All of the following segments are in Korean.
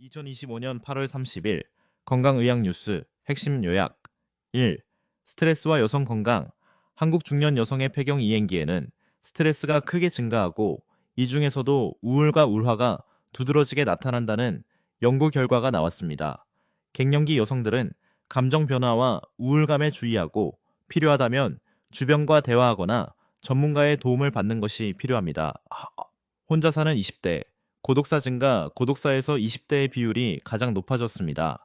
2025년 8월 30일 건강의학 뉴스 핵심 요약 1. 스트레스와 여성 건강 한국 중년 여성의 폐경 이행기에는 스트레스가 크게 증가하고 이 중에서도 우울과 울화가 두드러지게 나타난다는 연구 결과가 나왔습니다. 갱년기 여성들은 감정 변화와 우울감에 주의하고 필요하다면 주변과 대화하거나 전문가의 도움을 받는 것이 필요합니다. 혼자 사는 20대 고독사 증가, 고독사에서 20대의 비율이 가장 높아졌습니다.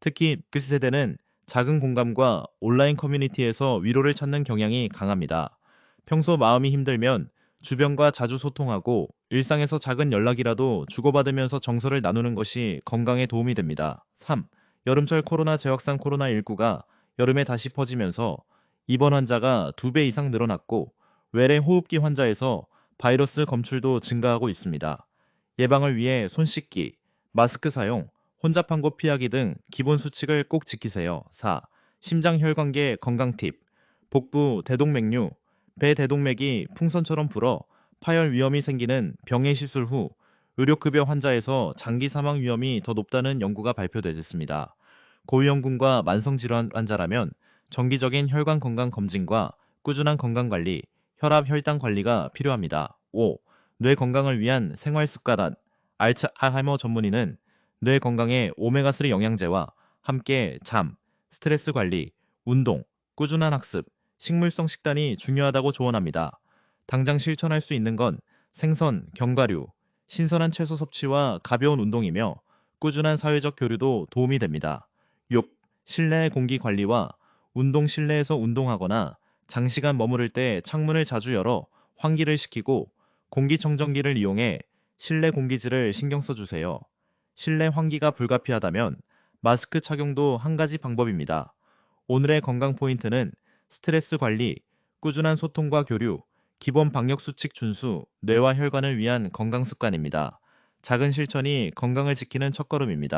특히 그 세대는 작은 공감과 온라인 커뮤니티에서 위로를 찾는 경향이 강합니다. 평소 마음이 힘들면 주변과 자주 소통하고 일상에서 작은 연락이라도 주고받으면서 정서를 나누는 것이 건강에 도움이 됩니다. 3. 여름철 코로나 재확산 코로나19가 여름에 다시 퍼지면서 입원 환자가 2배 이상 늘어났고 외래 호흡기 환자에서 바이러스 검출도 증가하고 있습니다. 예방을 위해 손 씻기, 마스크 사용, 혼잡한 곳 피하기 등 기본 수칙을 꼭 지키세요. 4. 심장혈관계 건강 팁. 복부 대동맥류, 배 대동맥이 풍선처럼 불어 파열 위험이 생기는 병의 시술 후 의료급여 환자에서 장기 사망 위험이 더 높다는 연구가 발표됐습니다. 고위험군과 만성질환 환자라면 정기적인 혈관 건강 검진과 꾸준한 건강 관리, 혈압 혈당 관리가 필요합니다. 5. 뇌 건강을 위한 생활 습관 알츠하이머 전문의는 뇌 건강에 오메가3 영양제와 함께 잠, 스트레스 관리, 운동, 꾸준한 학습, 식물성 식단이 중요하다고 조언합니다. 당장 실천할 수 있는 건 생선, 견과류, 신선한 채소 섭취와 가벼운 운동이며 꾸준한 사회적 교류도 도움이 됩니다. 6. 실내 공기 관리와 운동 실내에서 운동하거나 장시간 머무를 때 창문을 자주 열어 환기를 시키고 공기청정기를 이용해 실내 공기질을 신경 써주세요. 실내 환기가 불가피하다면 마스크 착용도 한 가지 방법입니다. 오늘의 건강 포인트는 스트레스 관리, 꾸준한 소통과 교류, 기본 방역 수칙 준수, 뇌와 혈관을 위한 건강 습관입니다. 작은 실천이 건강을 지키는 첫걸음입니다.